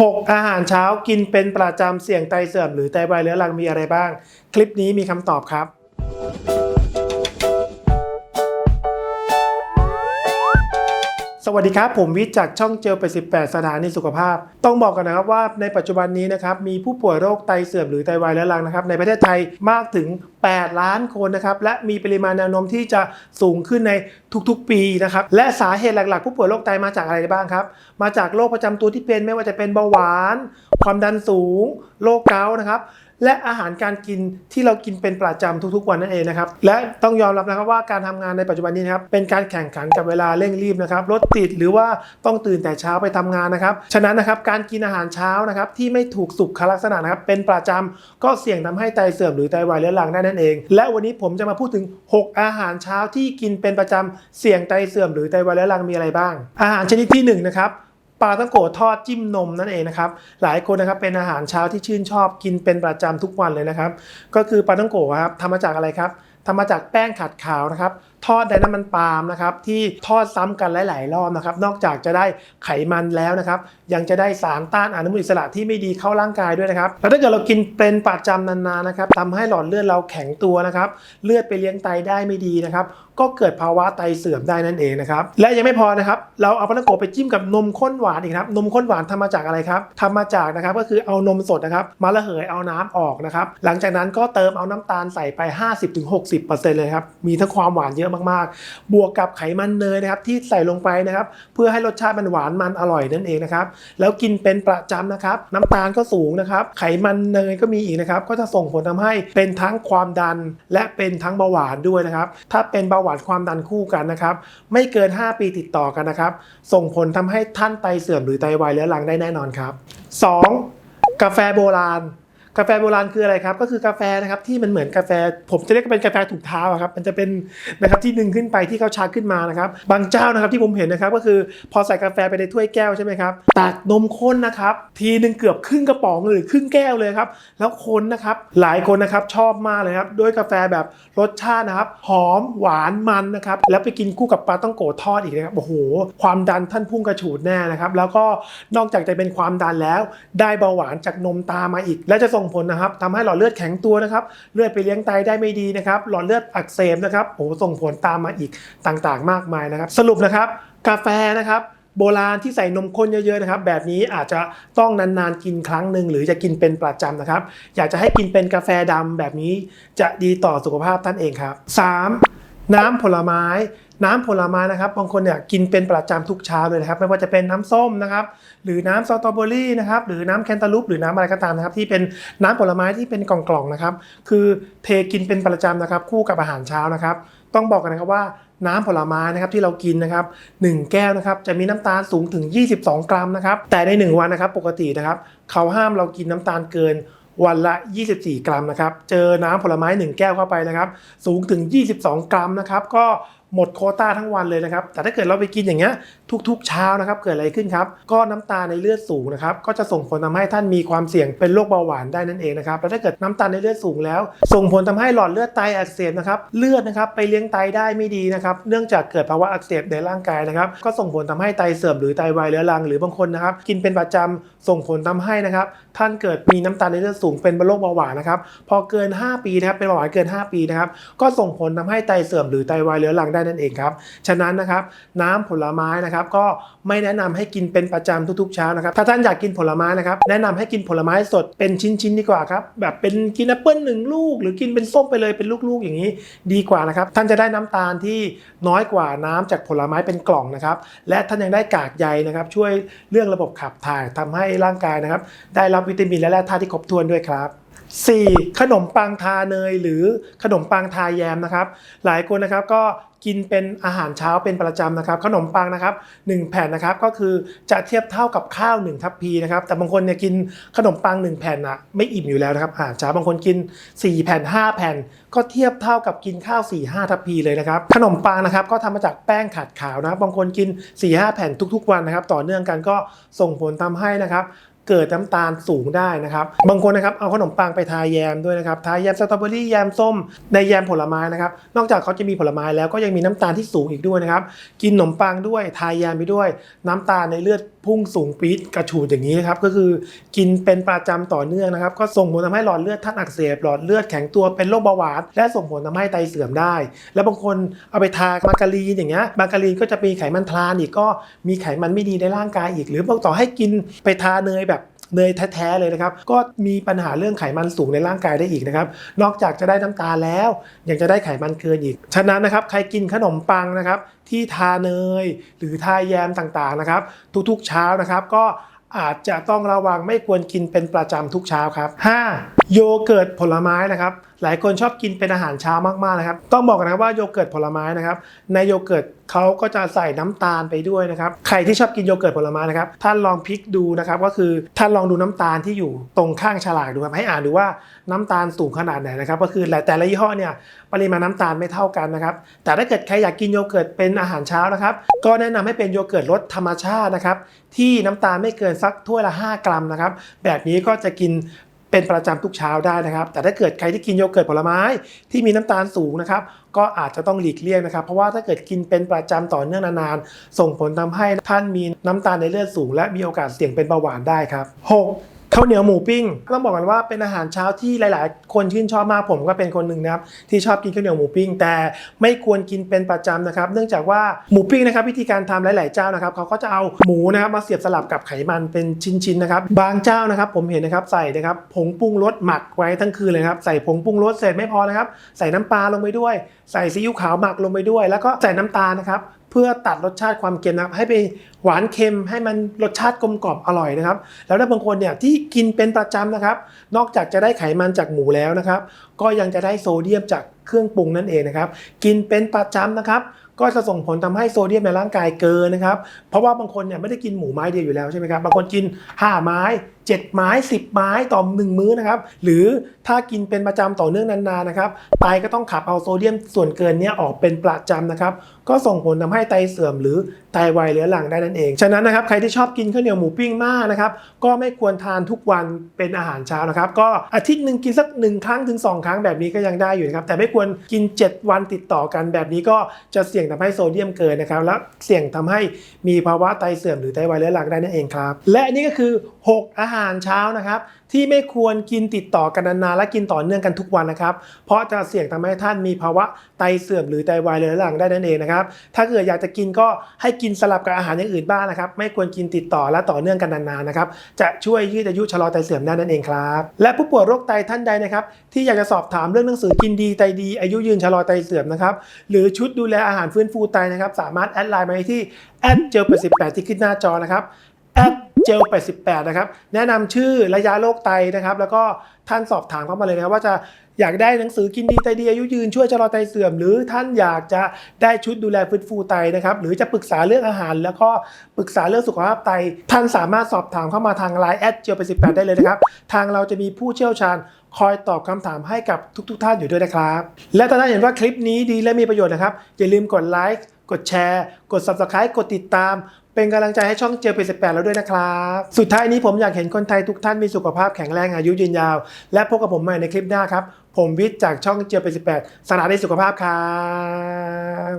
6 อาหารเช้ากินเป็นประจำเสี่ยงไตเสื่อมหรือไตวายเรื้อรังมีอะไรบ้าง คลิปนี้มีคำตอบครับ สวัสดีครับ ผมวิจากช่องเจลไป18 สถานีสุขภาพ ต้องบอกกันนะครับว่าในปัจจุบันนี้นะครับมีผู้ป่วยโรคไตเสื่อมหรือไตวายเรื้อรังนะครับในประเทศไทยมากถึง 8 ล้านคนนะครับและมีปริมาณแนวโน้มที่จะสูงขึ้นในทุกๆ ปีนะครับและสาเหตุหลักๆ ผู้ป่วยโรคไตมาจากอะไรบ้างครับ มาจากโรคประจำตัวที่เป็นไม่ว่าจะเป็นเบาหวาน ความดันสูง โรคเกาต์นะครับและอาหารการกินที่เรากินเป็นประจำทุกๆวันนั่นเองนะครับ และต้องยอมรับนะครับว่าการทำงานในปัจจุบันนี้นะครับเป็นการแข่งขันกับเวลาเร่งรีบนะครับรถติดหรือว่าต้องตื่นแต่เช้าไปทำงานนะครับ ฉะนั้นนะครับการกินอาหารเช้านะครับที่ไม่ถูกสุขลักษณะนะครับเป็นประจำก็เสี่ยงทำให้ไตเสื่อมหรือไตวายเรื้อรังได้นั่นเอง และวันนี้ผมจะมาพูดถึง 6 อาหารเช้าที่กินเป็นประจำเสี่ยงไตเสื่อมหรือไตวายเรื้อรังมีอะไรบ้าง อาหารชนิดที่หนึ่งนะครับปลาตั้งโกะทอดจิ้มนมนั่นเองนะครับหลายคนนะครับเป็นอาหารเช้าที่ชื่นชอบกินเป็นประจำทุกวันเลยนะครับ ก็คือปลาตั้งโกครับทำมาจากอะไรครับทำมาจากแป้งขัดขาวนะครับ ทอดในน้ำมันปาล์มนะครับที่ทอดซ้ำกันหลาย ๆ รอบนะครับนอกจากจะได้ไขมันแล้วนะครับยังจะได้สารต้านอนุมูลอิสระที่ไม่ดีเข้าร่างกายด้วยนะครับแล้วถ้าเกิดเรากินเป็นประจำนานๆนะครับทำให้หลอดเลือดเราแข็งตัวนะครับเลือดไปเลี้ยงไตได้ไม่ดีนะครับก็เกิดภาวะไตเสื่อมได้นั่นเองนะครับและยังไม่พอนะครับเราเอาปลาโกไปจิ้มกับนมข้นหวานอีกนะครับนมข้นหวานทำมาจากอะไรครับทำมาจากนะครับก็คือเอานมสดนะครับมาระเหยเอาน้ำออกนะครับหลังจากนั้นก็เติมเอาน้ำตาลใส่ไป 50-60%เลยครับมีทั้งความหวานเยอะมากๆ บวกกับไขมันเนยนะครับที่ใส่ลงไปนะครับ เพื่อให้รสชาติมันหวานมันอร่อยนั่นเองนะครับแล้วกินเป็นประจำนะครับ น้ำตาลก็สูงนะครับ ไขมันเนยก็มีอีกนะครับ ก็จะส่งผลทำให้เป็นทั้งความดัน และเป็นทั้งเบาหวานด้วยนะครับ ถ้าเป็นเบาหวานความดันคู่กันนะครับ ไม่เกิน 5 ปีติดต่อกันนะครับ ส่งผลทำให้ท่านไตเสื่อมหรือไตวายเรื้อรังได้แน่นอนครับ 2. กาแฟโบราณ กาแฟโบราณคืออะไรครับ ก็คือกาแฟนะครับที่มันเหมือนกาแฟ ผมจะเรียกเป็นกาแฟถุงเท้าครับมันจะเป็นนะครับที่ดึงขึ้นไปที่เขาชาขึ้นมานะครับ บางเจ้านะครับที่ผมเห็นนะครับก็คือพอใส่กาแฟไปในถ้วยแก้วใช่ไหมครับตักนมข้นนะครับทีหนึ่งเกือบครึ่งกระป๋องหรือครึ่งแก้วเลยครับแล้วคนนะครับหลายคนนะครับชอบมากเลยครับด้วยกาแฟแบบรสชาตินะครับหอมหวานมันนะครับแล้วไปกินคู่กับปลาต้องโกทอดอีกนะครับโอ้โหความดันท่านพุ่งกระฉูดแน่นะครับแล้วก็นอกจากจะเป็นความดันแล้ว ได้เบาหวานจากนมตามมาอีก และจะส่งผลนะครับทำให้หลอดเลือดแข็งตัวนะครับ เลือดไปเลี้ยงไตได้ไม่ดีนะครับ หลอดเลือดอักเสบนะครับโอ้โหส่งผลตามมาอีกต่างๆ มากมายนะครับ สรุปนะครับ กาแฟนะครับโบราณที่ใส่นมข้นเยอะๆนะครับ แบบนี้อาจจะต้องนานๆกินครั้งหนึ่งหรือจะกินเป็นประจำนะครับ อยากจะให้กินเป็นกาแฟดำแบบนี้จะดีต่อสุขภาพท่านเองครับ 3. น้ำผลไม้ น้ำผลไม้นะครับ บางคนเนี่ยกินเป็นประจำทุกเช้าเลยนะครับ ไม่ว่าจะเป็นน้ำส้มนะครับ หรือน้ำสตรอเบอรี่นะครับ หรือน้ำแคนตาลูปหรือน้ำอะไรก็ตามนะครับ ที่เป็นน้ำผลไม้ที่เป็นกล่องๆนะครับ คือเทกินเป็นประจำนะครับ คู่กับอาหารเช้านะครับ ต้องบอกกันนะครับว่าน้ำผลไม้นะครับที่เรากินนะครับ1แก้วนะครับจะมีน้ำตาลสูงถึง 22 กรัมนะครับแต่ใน 1 วันนะครับปกตินะครับเขาห้ามเรากินน้ำตาลเกินวันละ 24 กรัมนะครับ เจอน้ำผลไม้ 1 แก้วเข้าไปนะครับ สูงถึง 22 กรัมนะครับ ก็ หมดโคต้าทั้งวันเลยนะครับ แต่ถ้าเกิดเราไปกินอย่างเงี้ยทุกๆเช้านะครับ เกิดอะไรขึ้นครับ ก็น้ำตาในเลือดสูงนะครับ ก็จะส่งผลทำให้ท่านมีความเสี่ยงเป็นโรคเบาหวานได้นั่นเองนะครับ แล้วถ้าเกิดน้ำตาลในเลือดสูงแล้ว ส่งผลทำให้หลอดเลือดไตอักเสบนะครับ เลือดนะครับไปเลี้ยงไตได้ไม่ดีนะครับ เนื่องจากเกิดภาวะอักเสบในร่างกายนะครับ ก็ส่งผลทำให้ไตเสื่อมหรือไตวายเรื้อรัง หรือบางคนนะครับ กินเป็นประจำส่งผลทำให้นะครับ ท่านเกิดมีน้ำตาลในเลือดสูงเป็นโรคเบาหวานนะครับ พอเกิน 5 ปีนะครับ เป็นเบาหวานเกิน 5 ปีนะครับ ก็ส่งผลทำให้ไตเสื่อมหรือไตวายเรื้อรังได้นั่นเองครับ ฉะนั้นนะครับน้ำผลไม้นะครับก็ไม่แนะนำให้กินเป็นประจำทุกๆเช้านะครับ ถ้าท่านอยากกินผลไม้นะครับแนะนำให้กินผลไม้สดเป็นชิ้นๆดีกว่าครับแบบเป็นกินแอปเปิ้ลหนึ่งลูก หรือกินเป็นส้มไปเลยเป็นลูกๆอย่างนี้ดีกว่านะครับท่านจะได้น้ำตาลที่น้อยกว่าน้ำจากผลไม้เป็นกล่องนะครับและท่านยังได้กากใยนะครับช่วยเรื่องระบบขับถ่ายทำให้ร่างกายนะครับได้รับวิตามินและแร่ธาตุที่ครบถ้วนด้วยครับ 4. ขนมปังทาเนยหรือขนมปังทาแยมนะครับ หลายคนนะครับก็กินเป็นอาหารเช้าเป็นประจำนะครับ ขนมปังนะครับ 1 แผ่นนะครับก็คือจะเทียบเท่ากับข้าว1ทัพพีนะครับ แต่บางคนเนี่ยกินขนมปัง 1 แผ่นอะไม่อิ่มอยู่แล้วนะครับอาหารเช้าบางคนกิน 4 แผ่น 5 แผ่น ก็เทียบเท่ากับกินข้าว 4 5 ทัพพีเลยนะครับ ขนมปังนะครับก็ทำมาจากแป้งขัดขาวนะครับบางคนกิน 4 5 แผ่นทุก ๆ วันนะครับ ต่อเนื่องกันก็ส่งผลทำให้นะครับ เกิดน้ำตาลสูงได้นะครับ บางคนนะครับเอาขนมปังไปทาแยมด้วยนะครับ ทาแยมสตรอเบอรี่แยมส้ม ในแยมผลไม้นะครับ นอกจากเขาจะมีผลไม้แล้วก็ยังมีน้ำตาลที่สูงอีกด้วยนะครับ กินขนมปังด้วย ทาแยมไปด้วย น้ำตาลในเลือดพุ่งสูงปี๊ดกระฉูดอย่างนี้นะครับ ก็คือกินเป็นประจำต่อเนื่องนะครับ ก็ส่งผลทำให้หลอดเลือดท่านอักเสบ หลอดเลือดแข็งตัวเป็นโรคเบาหวาน และส่งผลทำให้ไตเสื่อมได้ แล้วบางคนเอาไปทามาการีนอย่างเงี้ย มาการีนก็จะมีไขมันทรานอีก ก็มีไขมันไม่ดีในร่างกายอีก หรือบางต่อให้กินไปทาเนยแบบ เนยแท้ๆเลยนะครับ ก็มีปัญหาเรื่องไขมันสูงในร่างกายได้อีกนะครับ นอกจากจะได้น้ำตาลแล้ว ยังจะได้ไขมันเกินอีก ฉะนั้นนะครับ ใครกินขนมปังนะครับ ที่ทาเนย หรือทาแยมต่างๆนะครับ ทุกๆเช้านะครับ ก็อาจจะต้องระวังไม่ควรกินเป็นประจำทุกเช้าครับ 5. โยเกิร์ตผลไม้นะครับ หลายคนชอบกินเป็นอาหารเช้ามากๆนะครับ ต้องบอกกันนะว่าโยเกิร์ตผลไม้นะครับ ในโยเกิร์ตเขาก็จะใส่น้ำตาลไปด้วยนะครับ ใครที่ชอบกินโยเกิร์ตผลไม้นะครับ ท่านลองพลิกดูนะครับ ก็คือท่านลองดูน้ำตาลที่อยู่ตรงข้างฉลากดูครับ ให้อ่านดูว่าน้ำตาลสูงขนาดไหนนะครับ ก็คือแต่ละยี่ห้อเนี่ยปริมาณน้ำตาลไม่เท่ากันนะครับ แต่ถ้าเกิดใครอยากกินโยเกิร์ตเป็นอาหารเช้านะครับ ก็แนะนำให้เป็นโยเกิร์ตรสธรรมชาตินะครับ ที่น้ำตาลไม่เกินสักถ้วยละ 5 กรัมนะครับ แบบนี้ก็จะกิน เป็นประจำทุกเช้าได้นะครับ แต่ถ้าเกิดใครที่กินโยเกิร์ตผลไม้ที่มีน้ำตาลสูงนะครับก็อาจจะต้องหลีกเลี่ยงนะครับ เพราะว่าถ้าเกิดกินเป็นประจำต่อเนื่องนานๆส่งผลทำให้ท่านมีน้ำตาลในเลือดสูง และมีโอกาสเสี่ยงเป็นเบาหวานได้ครับหก ข้าวเหนียวหมูปิ้งต้องบอกกันว่าเป็นอาหารเช้าที่หลาย ๆ คนชื่นชอบมากผมก็เป็นคนหนึ่งนะครับที่ชอบกินข้าวเหนียวหมูปิ้ง แต่ไม่ควรกินเป็นประจำนะครับ เนื่องจากว่าหมูปิ้งนะครับวิธีการทำหลาย ๆ เจ้านะครับเขาก็จะเอาหมูนะครับมาเสียบสลับกับไขมันเป็นชิ้น ๆ นะครับ บางเจ้านะครับ ผมเห็นนะครับใส่นะครับผงปรุงรสหมักไว้ทั้งคืนเลยครับใส่ผงปรุงรสเสร็จไม่พอนะครับ ใส่น้ำปลาลงไปด้วย ใส่ซีอิ๊วขาวหมักลงไปด้วย แล้วก็ใส่น้ำตาลนะครับ พื่อตัดรสชาติความเค็มนะครับให้ไปหวานเค็มให้มันรสชาติกลมกล่อมอร่อยนะครับ แล้วถ้าบางคนเนี่ยที่กินเป็นประจำนะครับ นอกจากจะได้ไขมันจากหมูแล้วนะครับ ก็ยังจะได้โซเดียมจากเครื่องปรุงนั่นเองนะครับ กินเป็นประจำนะครับ ก็จะส่งผลทำให้โซเดียมในร่างกายเกินนะครับ เพราะว่าบางคนเนี่ยไม่ได้กินหมูไม้เดียวอยู่แล้วใช่ไหมครับบางคนกิน5ไม้ 7 ไม้ 10 ไม้ต่อหนึ่งมื้อนะครับ หรือถ้ากินเป็นประจำต่อเนื่องนานๆนะครับไตก็ต้องขับเอาโซเดียมส่วนเกินนี้ออกเป็นประจำนะครับ ก็ส่งผลทำให้ไตเสื่อมหรือไตวายเรื้อรังได้นั่นเอง ฉะนั้นนะครับใครที่ชอบกินข้าวเหนียวหมูปิ้งมากนะครับ ก็ไม่ควรทานทุกวันเป็นอาหารเช้านะครับ ก็อาทิตย์หนึ่งกินสักหนึ่งครั้งถึงสองครั้งแบบนี้ก็ยังได้อยู่นะครับ แต่ไม่ควรกิน 7 วันติดต่อกันแบบนี้ก็จะเสี่ยงทำให้โซเดียมเกินนะครับ และเสี่ยงทำให้มีภาวะไตเสื่อมหรือไตวายเรื้อรังได้นั่นเองครับ และนี่ก็คือ 6 อาหารหารเช้านะครับ ที่ไม่ควรกินติดต่อกันนานๆและกินต่อเนื่องกันทุกวันนะครับ เพราะจะเสี่ยงทำให้ท่านมีภาวะไตเสื่อมหรือไตวายเรื้อรังได้นั่นเองนะครับ ถ้าเกิดอยากจะกินก็ให้กินสลับกับอาหารอย่างอื่นบ้างนะครับ ไม่ควรกินติดต่อและต่อเนื่องกันนานๆนะครับ จะช่วยยืดอายุชะลอไตเสื่อมได้นั่นเองครับ และผู้ป่วยโรคไตท่านใดนะครับที่อยากจะสอบถามเรื่องหนังสือกินดีไตดีอายุยืนชะลอไตเสื่อมนะครับหรือชุดดูแลอาหารฟื้นฟูไตนะครับสามารถแอดไลน์มาที่แอดเจล88ที่ขึ้นหน้าจอนะครับแอด เจล 88 นะครับ แนะนำชื่อระยะโรคไตนะครับ แล้วก็ท่านสอบถามเข้ามาเลยนะว่าจะอยากได้หนังสือกินดีไตดีอายุยืนช่วยชะลอไตเสื่อม หรือท่านอยากจะได้ชุดดูแลฟื้นฟูไตนะครับ หรือจะปรึกษาเรื่องอาหาร แล้วก็ปรึกษาเรื่องสุขภาพไต ท่านสามารถสอบถามเข้ามาทางไลน์แอดเจล 88 ได้เลยนะครับ ทางเราจะมีผู้เชี่ยวชาญคอยตอบคำถามให้กับทุก ๆ ท่านอยู่ด้วยนะครับ และถ้าท่านเห็นว่าคลิปนี้ดีและมีประโยชน์นะครับอย่าลืมกดไลค์ กดแชร์ กด Subscribe กดติดตาม เป็นกำลังใจให้ช่องเจอเป็น18แล้วด้วยนะครับ สุดท้ายนี้ผมอยากเห็นคนไทยทุกท่านมีสุขภาพแข็งแรงอายุยืนยาว และพบกับผมใหม่ในคลิปหน้าครับ ผมวิทย์จากช่องเจอเป็น18สถานีสุขภาพครับ